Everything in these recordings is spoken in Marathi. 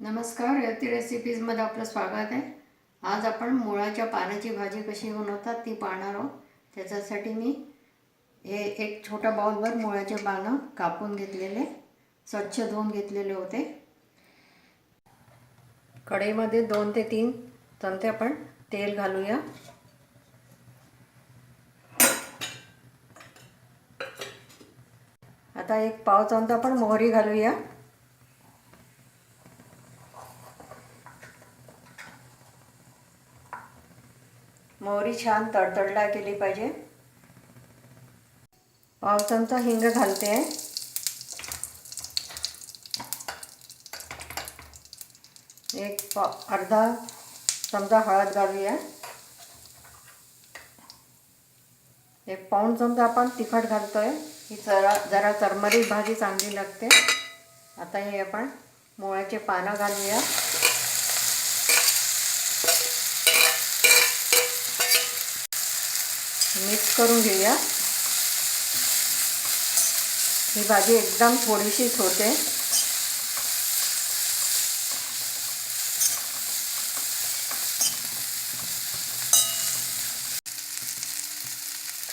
नमस्कार रेवती रेसिपीजमध्ये आपलं स्वागत आहे. आज आपण मुळाच्या पानाची भाजी कशी बनवतात ती पाहणार आहोत. त्याच्यासाठी मी हे एक छोटा बाउलवर मुळाचे पानं कापून घेतलेले स्वच्छ धुवून घेतलेले होते. कढईमध्ये दोन ते तीन चमचे आपण तेल घालूया. आता एक पाव चमचा आपण मोहरी घालूया. मोहरी छान तडतडला केली पाहिजे. पाव चमचा हिंग घालते. आहे एक पा अर्धा चमचा हळद घालूया. एक पाऊण चमचा आपण तिखट घालतोय. ही जरा जरा चरमरीत भाजी चांगली लागते. आता हे आपण मोळ्याचे पानं घालूया. मिक्स करून घेऊया. ही भाजी एकदम थोडीशीच होते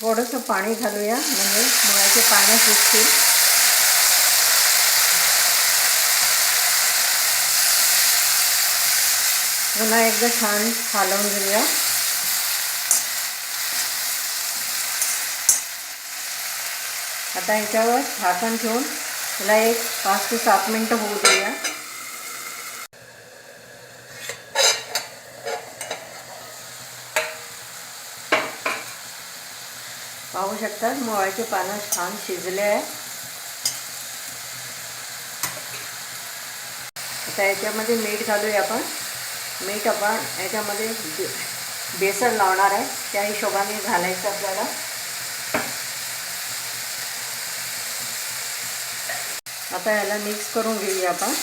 थोडंसं पाणी घालूया म्हणजे मुळाचे पानं सुटतील. पुन्हा एकदा छान हलवून घेऊया. आता ह्याच्यावर झाकण ठेवून त्याला एक पाच ते सात मिनटं होऊ देऊया. पाहू शकतात मुळाचे पानं छान शिजले आहे. आता याच्यामध्ये मीठ घालूया आपण. मीठ आपण याच्यामध्ये बेसन लावणार आहे त्या हिशोबाने घालायचं आपल्याला. आता याला मिक्स करून घेऊया आपण.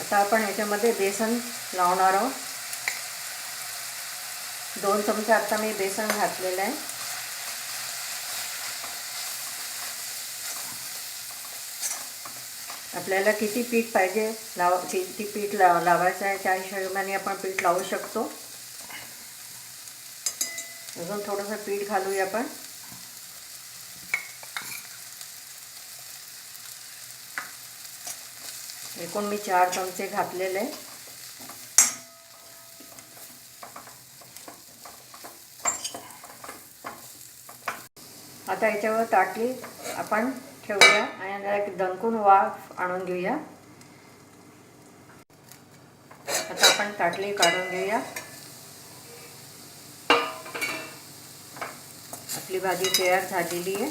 आता आपण याच्यामध्ये बेसन लावणार आहोत. दोन चमचे आता मी बेसन घातलेलं आहे. आपल्याला किती पीठ पाहिजे लाव किती पीठ लाव लावायचं आहे त्या हिशोबाने आपण पीठ लावू शकतो. अजून थोडंसं पीठ घालूया आपण. एकूण मी चार चमचे घातलेले. आता याच्यावर ताटली आपण ठेवूया आणि एक दणकून वाफ आणून घेऊया. आता आपण ताटली काढून घेऊया. आपली भाजी तयार झालेली आहे.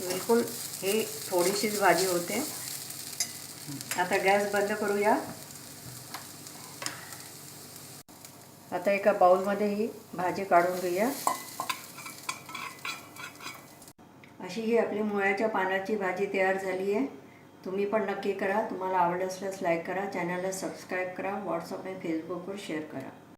बिलकुल ही थोडीशीच भाजी होते. आता गॅस बंद करूया. आता एका बाउलमध्ये ही भाजी काढून घेऊया. अशी ही आपली मुळ्याच्या पानाची भाजी तयार झाली आहे. तुम्ही पण नक्की करा. तुम्हाला आवडलं असल्यास लाईक करा. चॅनलला सबस्क्राईब करा. व्हॉट्सअप आणि फेसबुकवर शेअर करा.